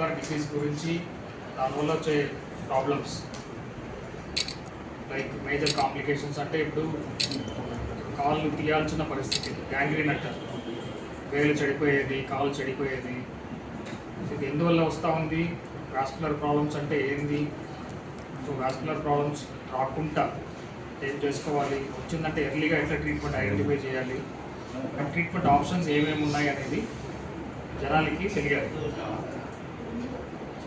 Vascular disease గురించి దానివల్ల వచ్చే ప్రాబ్లమ్స్ లైక్ మేజర్ కాంప్లికేషన్స్ అంటే ఇప్పుడు కాళ్ళు తీయాల్సిన పరిస్థితి గ్యాంగ్రీన్ అంటారు. వేలు చెడిపోయేది కాలు చెడిపోయేది. ఇది ఎందువల్ల వస్తూ ఉంది? వాస్కులర్ ప్రాబ్లమ్స్ అంటే ఏంది? సో వాస్కులర్ ప్రాబ్లమ్స్ రాకుండా ఏం చేసుకోవాలి? వచ్చిందంటే ఎర్లీగా ఎట్లా ట్రీట్మెంట్ ఐడెంటిఫై చేయాలి? ట్రీట్మెంట్ ఆప్షన్స్ ఏమేమి ఉన్నాయి అనేది జనాలకి తెలియాలి.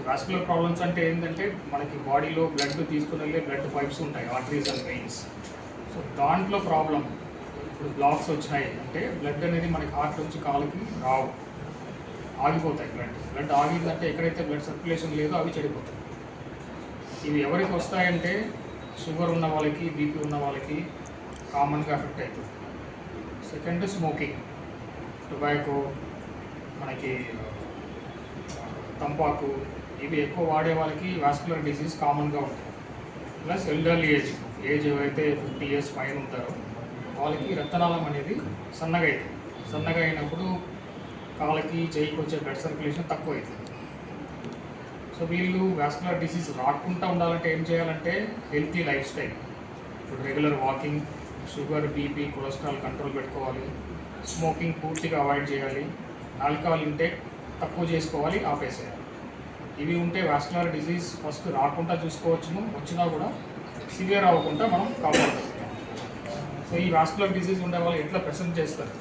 వాస్కులర్ ప్రాబ్లమ్స్ అంటే ఏంటంటే మనకి బాడీలో బ్లడ్ తీసుకుని వెళ్ళే బ్లడ్ పైప్స్ ఉంటాయి ఆర్టరీస్ అండ్ వెయిన్స్ సో దాంట్లో ప్రాబ్లం ఇప్పుడు బ్లాక్స్ వచ్చినాయి. అంటే బ్లడ్ అనేది మనకి హార్ట్ నుంచి కాలుకి రావు. ఆగిపోతాయి బ్లడ్ బ్లడ్ ఆగిందంటే ఎక్కడైతే బ్లడ్ సర్క్యులేషన్ లేదో అవి చెడిపోతాయి. ఇవి ఎవరికి వస్తాయంటే షుగర్ ఉన్న వాళ్ళకి బీపీ ఉన్న వాళ్ళకి కామన్గా ఎఫెక్ట్ అవుతుంది. సెకండ్ స్మోకింగ్ టొబాకో మనకి తంపాకు ఇవి ఎక్కువ వాడే వాళ్ళకి వాస్కులర్ డిసీజ్ కామన్గా ఉంటుంది. ప్లస్ ఎల్డర్లీ ఏజ్ ఏజ్ ఏవైతే ఫిఫ్టీ ఇయర్స్ పైన ఉంటారో వాళ్ళకి రక్తనాళం అనేది సన్నగా అవుతుంది సన్నగా అయినప్పుడు కాళ్ళకి చేయికి వచ్చే బ్లడ్ సర్క్యులేషన్ తక్కువ అవుతుంది. సో వీళ్ళు వాస్కులర్ డిసీజ్ రాకుండా ఉండాలంటే ఏం చేయాలంటే హెల్తీ లైఫ్ స్టైల్ ఇప్పుడు regular walking sugar BP cholesterol control పెట్టుకోవాలి. స్మోకింగ్ పూర్తిగా అవాయిడ్ చేయాలి. ఆల్కహాల్ ఇంటేక్ తక్కువ చేసుకోవాలి ఆపేసేయాలి. ఇవి ఉంటే వాస్కులర్ డిసీజ్ ఫస్ట్ రాకుండా చూసుకోవచ్చును. వచ్చినా కూడా సివియర్ అవ్వకుండా మనం కాపాడుతాం సో ఈ వాస్కులర్ డిసీజ్ ఉండే వాళ్ళు ఎట్లా ప్రెసెంట్ చేస్తారు?